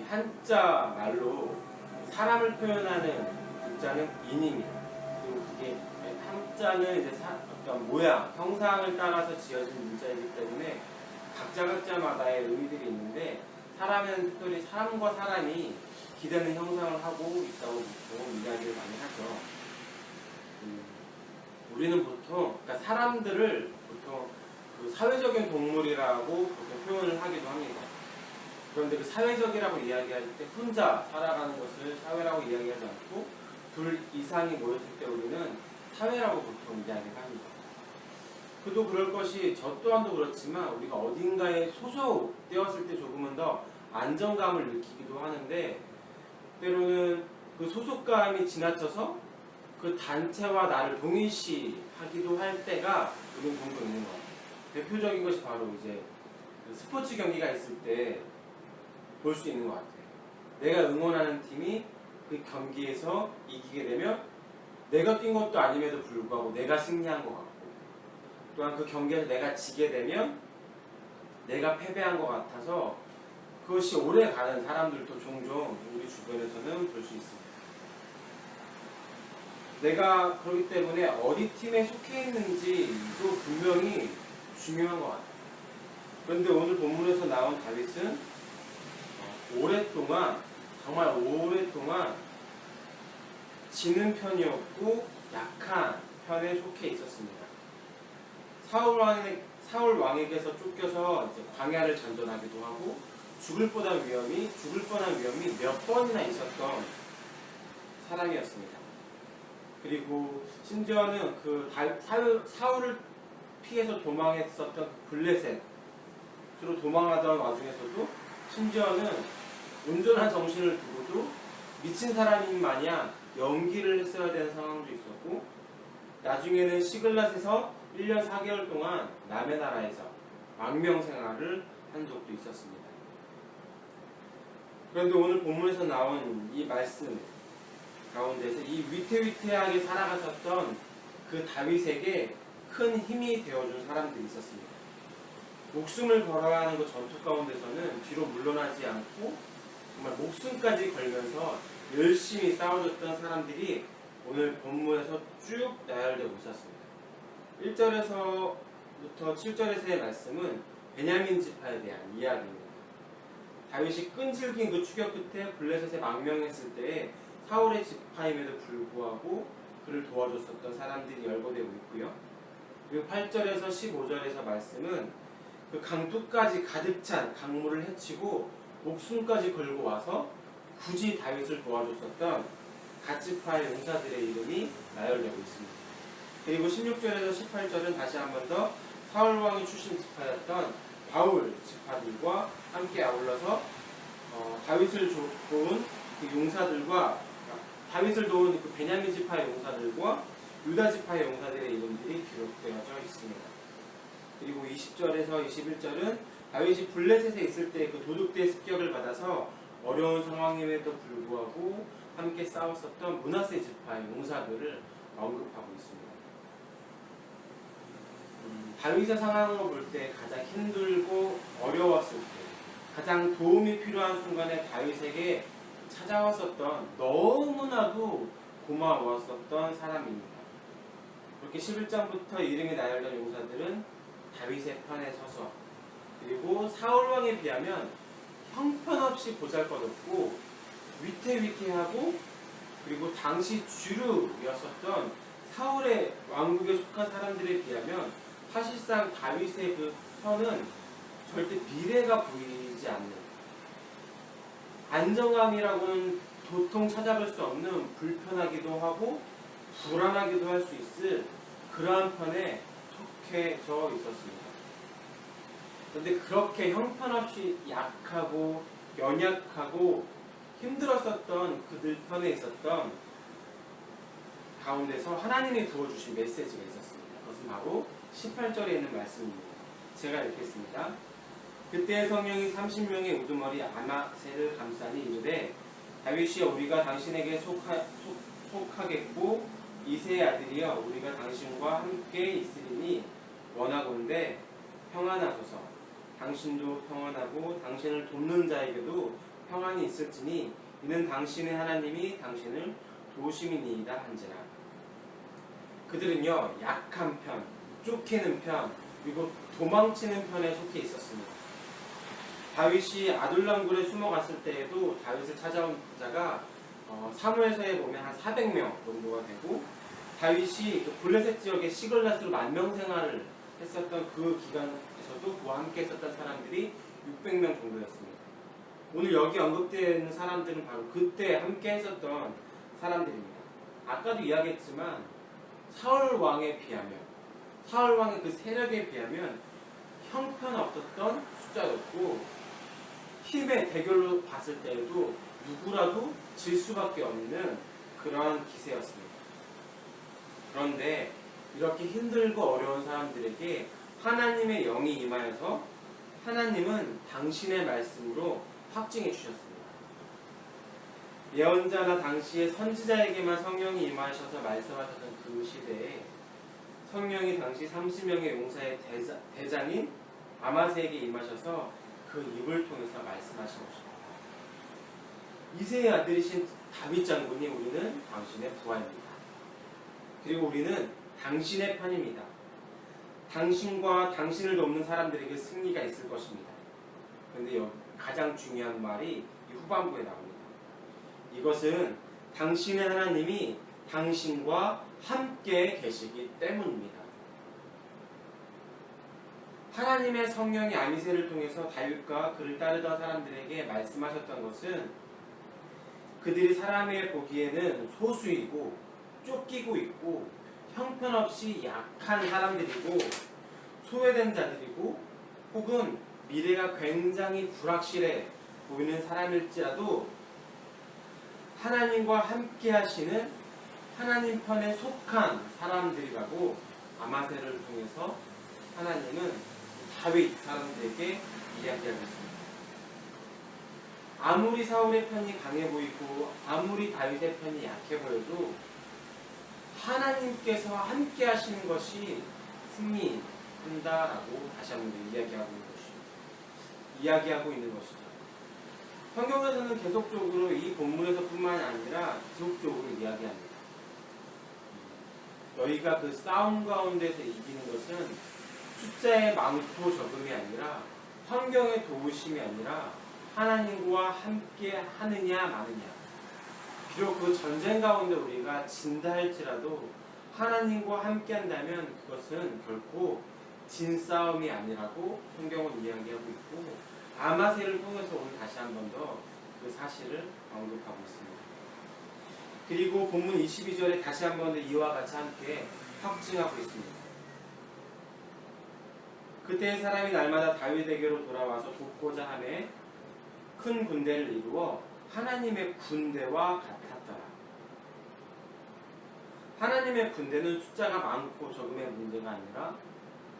이 한자 말로 사람을 표현하는 글자는 인입니다. 그리고 그게 한자는 이제 사, 어떤 모양, 형상을 따라서 지어진 문자이기 때문에 각자 각자마다의 의미들이 있는데 사람은 특별히 사람과 사람이 기대는 형상을 하고 있다고 보통 이야기를 많이 하죠. 음, 우리는 보통 그러니까 사람들을 보통 그 사회적인 동물이라고 보통 표현을 하기도 합니다. 그런데 그 사회적이라고 이야기할 때 혼자 살아가는 것을 사회라고 이야기하지 않고 둘 이상이 모였을 때 우리는 사회라고 보통 이야기를 합니다. 그도 그럴 것이 저 또한도 그렇지만 우리가 어딘가에 소속되었을 때 조금은 더 안정감을 느끼기도 하는데 때로는 그 소속감이 지나쳐서 그 단체와 나를 동일시하기도 할 때가 우리는 종종 있는 것 같아요. 대표적인 것이 바로 이제 그 스포츠 경기가 있을 때 볼 수 있는 것 같아요. 내가 응원하는 팀이 그 경기에서 이기게 되면 내가 뛴 것도 아님에도 불구하고 내가 승리한 것 같고 또한 그 경기에서 내가 지게 되면 내가 패배한 것 같아서 그것이 오래 가는 사람들도 종종 우리 주변에서는 볼 수 있습니다. 내가 그렇기 때문에 어디 팀에 속해 있는지도 분명히 중요한 것 같아요. 그런데 오늘 본문에서 나온 다윗은 어, 오랫동안 정말 오랫동안 지는 편이었고 약한 편에 속해 있었습니다. 사울 왕에 사울 왕에게서 쫓겨서 이제 광야를 전전하기도 하고 죽을 뻔한 위험이 죽을 뻔한 위험이 몇 번이나 있었던 사람이었습니다. 그리고 심지어는 그 다- 사울, 사울을 피해서 도망했었던 그 블레셋 주로 도망하던 와중에서도 심지어는 온전한 정신을 두고도 미친 사람인 마냥 연기를 했어야 되는 상황도 있었고 나중에는 시글랏에서 1년 4개월 동안 남의 나라에서 망명 생활을 한 적도 있었습니다. 그런데 오늘 본문에서 나온 이 말씀 가운데서 이 위태위태하게 살아가셨던 그 다윗에게 큰 힘이 되어준 사람들이 있었습니다. 목숨을 걸어야 하는 그 전투 가운데서는 뒤로 물러나지 않고 정말 목숨까지 걸면서 열심히 싸워줬던 사람들이 오늘 본문에서 쭉 나열되고 있었습니다. 1절에서부터 7절에서의 말씀은 베냐민 지파에 대한 이야기입니다. 다윗이 끈질긴 그 추격 끝에 블레셋에 망명했을 때에 사울의 지파임에도 불구하고 그를 도와줬었던 사람들이 열거되고 있고요. 그리고 8절에서 15절에서 말씀은 그 강둑까지 가득 찬 강물을 헤치고 목숨까지 걸고 와서 굳이 다윗을 도와줬었던 갓지파의 용사들의 이름이 나열되고 있습니다. 그리고 16절에서 18절은 다시 한 번 더 사울 왕이 출신 지파였던 바울 지파들과 함께 아울러서 어, 다윗을 조- 도운 그 용사들과 다윗을 도운 그 베냐민 지파의 용사들과 유다 지파의 용사들의 이름들이 기록되어져 있습니다. 그리고 20절에서 21절은 다윗이 블레셋에 있을 때 그 도둑대의 습격을 받아서 어려운 상황임에도 불구하고 함께 싸웠었던 문하세 지파의 용사들을 언급하고 있습니다. 음, 다윗의 상황을 볼때 가장 힘들고 어려웠을 때 가장 도움이 필요한 순간에 다윗에게 찾아왔었던 너무나도 고마웠었던 사람입니다. 그렇게 11장부터 이름이 나열된 용사들은 다윗의 편에 서서 그리고 사울 왕에 비하면 형편없이 보잘것없고 위태위태하고 그리고 당시 주류였었던 사울의 왕국에 속한 사람들에 비하면 사실상 다윗의 그 편은 절대 미래가 보이지 않는 안정감이라고는 도통 찾아볼 수 없는 불편하기도 하고 불안하기도 할 수 있을 그러한 편에 속해져 있었습니다. 그런데 그렇게 형편없이 약하고 연약하고 힘들었었던 그들 편에 있었던 가운데서 하나님이 부어주신 메시지가 있었습니다. 그것은 바로 18절에 있는 말씀입니다. 제가 읽겠습니다. 그때 성령이 30명의 우두머리 아마세를 감싸니 이르되 다윗이여 우리가 당신에게 속하, 속, 속하겠고 이세의 아들이여 우리가 당신과 함께 있으리니 원하건대 평안하소서 당신도 평안하고 당신을 돕는 자에게도 평안이 있을지니 이는 당신의 하나님이 당신을 도우심이니이다 한지라 그들은요 약한 편, 쫓기는 편, 그리고 도망치는 편에 속해 있었습니다. 다윗이 아둘람굴에 숨어갔을 때에도 다윗을 찾아온 자가 어, 사무엘서에 보면 한 400명 정도가 되고 다윗이 그 블레셋 지역의 시글라스로 만명 생활을 했었던 그 기간에서도 그와 함께 있었던 사람들이 600명 정도였습니다. 오늘 여기 언급되어 있는 사람들은 바로 그때 함께 했었던 사람들입니다. 아까도 이야기했지만 사울 왕에 비하면 사울 왕의 그 세력에 비하면 형편없었던 숫자였고 힘의 대결로 봤을 때에도 누구라도 질 수밖에 없는 그러한 기세였습니다. 그런데 이렇게 힘들고 어려운 사람들에게 하나님의 영이 임하여서 하나님은 당신의 말씀으로 확증해 주셨습니다. 예언자나 당시의 선지자에게만 성령이 임하셔서 말씀하셨던 그 시대에 성령이 당시 30명의 용사의 대자, 대장인 아마세에게 임하셔서 그 입을 통해서 말씀하신 것입니다. 이세의 아들이신 다윗 장군이 우리는 당신의 부하입니다. 그리고 우리는 당신의 편입니다. 당신과 당신을 돕는 사람들에게 승리가 있을 것입니다. 그런데 가장 중요한 말이 이 후반부에 나옵니다. 이것은 당신의 하나님이 당신과 함께 계시기 때문입니다. 하나님의 성령이 아미세를 통해서 다윗과 그를 따르던 사람들에게 말씀하셨던 것은 그들이 사람의 보기에는 소수이고 쫓기고 있고 형편없이 약한 사람들이고 소외된 자들이고 혹은 미래가 굉장히 불확실해 보이는 사람일지라도 하나님과 함께 하시는 하나님 편에 속한 사람들이라고 아마세를 통해서 하나님은 다윗 사람들에게 이야기하고 있습니다. 아무리 사울의 편이 강해 보이고 아무리 다윗의 편이 약해 보여도 하나님께서 함께 하시는 것이 승리한다라고 다시 한번 이야기하고 있는 것이죠. 이야기하고 있는 것이죠. 성경에서는 계속적으로 이 본문에서뿐만 아니라 지속적으로 이야기합니다. 너희가 그 싸움 가운데서 이기는 것은 숫자의 많고 적음이 아니라 환경의 도우심이 아니라 하나님과 함께 하느냐 마느냐. 비록 그 전쟁 가운데 우리가 진다 할지라도 하나님과 함께 한다면 그것은 결코 진 싸움이 아니라고 성경은 이야기하고 있고 아마세를 통해서 오늘 다시 한 번 더 그 사실을 언급하고 있습니다. 그리고 본문 22절에 다시 한 번 더 이와 같이 함께 확증하고 있습니다. 그때 사람이 날마다 다윗에게로 돌아와서 돕고자 하매 큰 군대를 이루어 하나님의 군대와 같았더라. 하나님의 군대는 숫자가 많고 적음의 문제가 아니라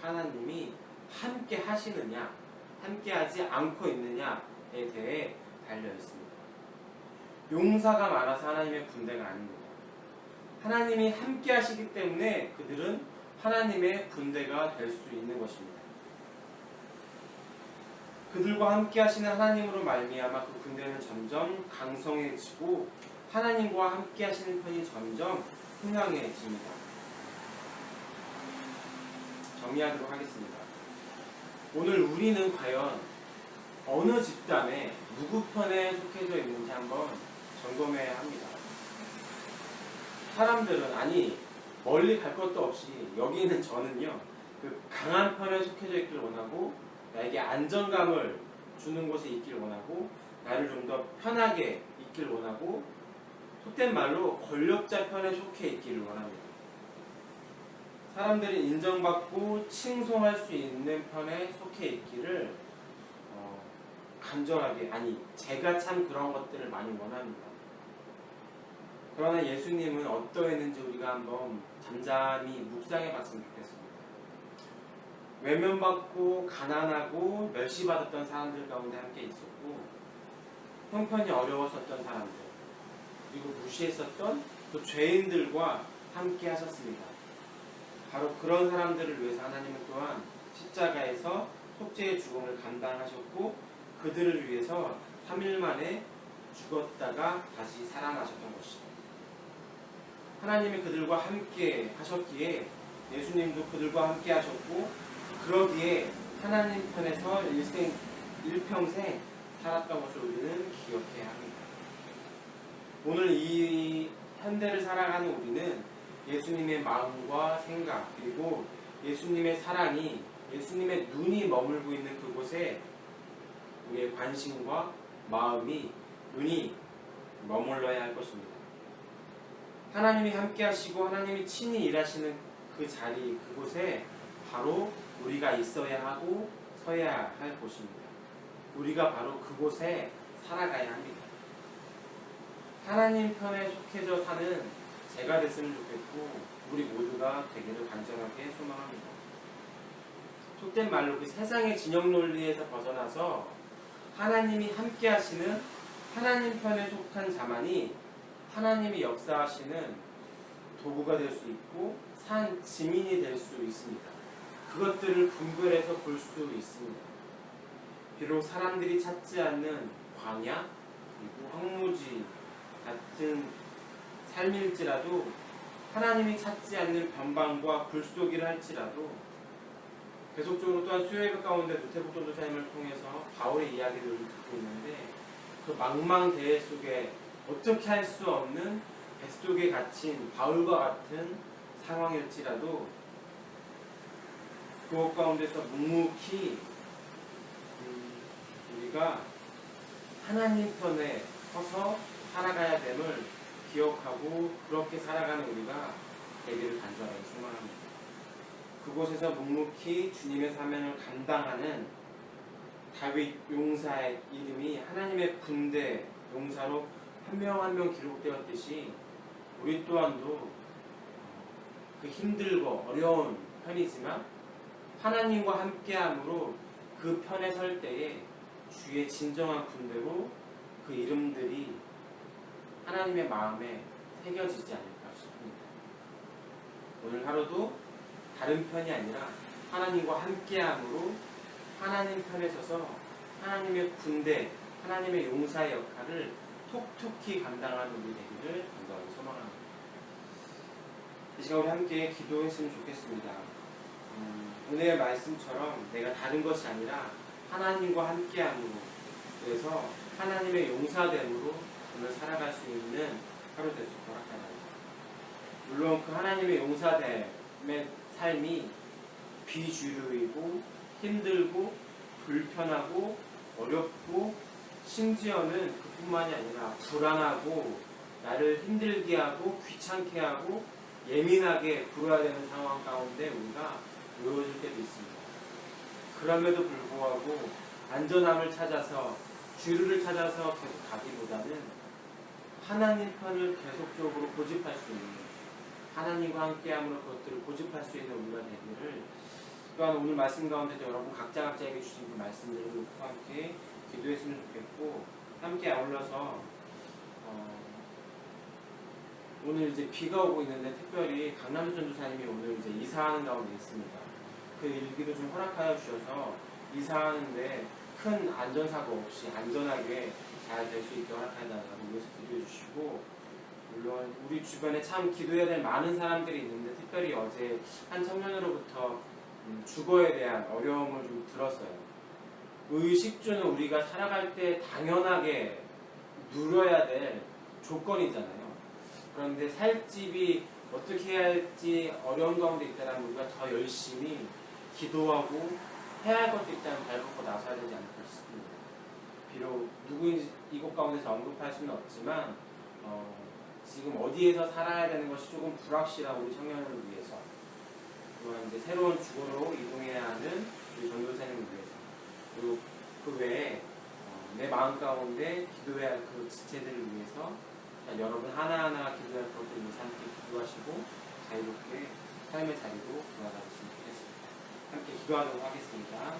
하나님이 함께 하시느냐, 함께 하지 않고 있느냐에 대해 달려 있습니다. 용사가 많아서 하나님의 군대가 아닙니다. 하나님이 함께 하시기 때문에 그들은 하나님의 군대가 될 수 있는 것입니다. 그들과 함께 하시는 하나님으로 말미암아 그 군대는 점점 강성해지고 하나님과 함께 하시는 편이 점점 흥황해집니다. 정리하도록 하겠습니다. 오늘 우리는 과연 어느 집단에 누구 편에 속해져 있는지 한번 점검해야 합니다. 사람들은 아니 멀리 갈 것도 없이 여기 있는 저는요 그 강한 편에 속해져 있길 원하고 나에게 안정감을 주는 곳에 있길 원하고 나를 좀 더 편하게 있길 원하고 속된 말로 권력자 편에 속해 있기를 원합니다. 사람들이 인정받고 칭송할 수 있는 편에 속해 있기를 어, 간절하게 아니 제가 참 그런 것들을 많이 원합니다. 그러나 예수님은 어떠했는지 우리가 한번 잠잠히 묵상해 봤으면 좋겠습니다. 외면받고 가난하고 멸시받았던 사람들 가운데 함께 있었고 형편이 어려웠었던 사람들 그리고 무시했었던 또 죄인들과 함께 하셨습니다. 바로 그런 사람들을 위해서 하나님은 또한 십자가에서 속죄의 죽음을 감당하셨고 그들을 위해서 3일 만에 죽었다가 다시 살아나셨던 것이죠. 하나님이 그들과 함께 하셨기에 예수님도 그들과 함께 하셨고 그러기에 하나님 편에서 일생 일평생 살았던 것을 우리는 기억해야 합니다. 오늘 이 현대를 살아가는 우리는 예수님의 마음과 생각 그리고 예수님의 사랑이 예수님의 눈이 머물고 있는 그곳에 우리의 관심과 마음이 눈이 머물러야 할 것입니다. 하나님이 함께 하시고 하나님이 친히 일하시는 그 자리 그곳에 바로 우리가 있어야 하고 서야 할 곳입니다. 우리가 바로 그곳에 살아가야 합니다. 하나님 편에 속해져 사는 제가 됐으면 좋겠고 우리 모두가 되기를 간절하게 소망합니다. 속된 말로 그 세상의 진영 논리에서 벗어나서 하나님이 함께 하시는 하나님 편에 속한 자만이 하나님이 역사하시는 도구가 될 수 있고 산 지민이 될 수 있습니다. 그것들을 분별해서 볼 수 있습니다. 비록 사람들이 찾지 않는 광야 그리고 황무지 같은 삶일지라도 하나님이 찾지 않는 변방과 불속이라 할지라도 계속적으로 또한 수요예배 가운데 노태복 전도사님을 통해서 바울의 이야기를 듣고 있는데 그 망망대해 속에 어떻게 할 수 없는 뱃속에 갇힌 바울과 같은 상황일지라도 그것 가운데서 묵묵히 음, 우리가 하나님 편에 서서 살아가야 됨을 기억하고 그렇게 살아가는 우리가 되기를 간절하게 소망합니다. 그곳에서 묵묵히 주님의 사명을 감당하는 다윗 용사의 이름이 하나님의 군대 용사로 한 명 한 명 기록되었듯이 우리 또한도 그 힘들고 어려운 편이지만 하나님과 함께함으로 그 편에 설 때에 주의 진정한 군대로 그 이름들이 하나님의 마음에 새겨지지 않을까 싶습니다. 오늘 하루도 다른 편이 아니라 하나님과 함께함으로 하나님 편에 서서 하나님의 군대, 하나님의 용사의 역할을 톡톡히 감당하는 우리 되기를 간절히 소망합니다. 이 시간 우리 함께 기도했으면 좋겠습니다. 음, 오늘의 말씀처럼 내가 다른 것이 아니라 하나님과 함께함으로 그래서 하나님의 용사됨으로 오늘 살아갈 수 있는 하루 될수 있도록 하나님. 물론 그 하나님의 용사됨의 삶이 비주류이고 힘들고 불편하고 어렵고 심지어는 그뿐만이 아니라 불안하고 나를 힘들게 하고 귀찮게 하고 예민하게 굴어야 되는 상황 가운데 우리가 놓여질 때도 있습니다. 그럼에도 불구하고 안전함을 찾아서 주류를 찾아서 계속 가기보다는 하나님 편을 계속적으로 고집할 수 있는 하나님과 함께함으로 그것들을 고집할 수 있는 우리가 되기를 또한 오늘 말씀 가운데 여러분 각자 각자에게 주신 그 말씀들을 함께 기도했으면 좋겠고 함께 아울러서 어, 오늘 이제 비가 오고 있는데 특별히 강남주 전도사님이 오늘 이제 이사하는 가운데 있습니다. 그 일기도 좀 허락하여 주셔서 이사하는데 큰 안전사고 없이 안전하게 잘 될 수 있게 허락하달라고 위해서 기도해 주시고 물론 우리 주변에 참 기도해야 될 많은 사람들이 있는데 특별히 어제 한 청년으로부터 음, 주거에 대한 어려움을 좀 들었어요. 의식주는 우리가 살아갈 때 당연하게 누려야 될 조건이잖아요. 그런데 살 집이 어떻게 해야 할지 어려운 가운데 있다면 우리가 더 열심히 기도하고 해야 할 것도 있다면 발벗고 나서야 되지 않을까 싶습니다. 비록 누구인지 이곳 가운데서 언급할 수는 없지만 어, 지금 어디에서 살아야 되는 것이 조금 불확실한 우리 청년을 위해서 또한 이제 새로운 주거로 이동해야 하는 우리 전도사님을 위해서 그리고 그 외에 어, 내 마음 가운데 기도해야 할 그 지체들을 위해서 자, 여러분 하나하나 기도할 위해서 함께 기도하시고 자유롭게 삶의 자리로 돌아가셨으면 좋겠습니다. 함께 기도하도록 하겠습니다.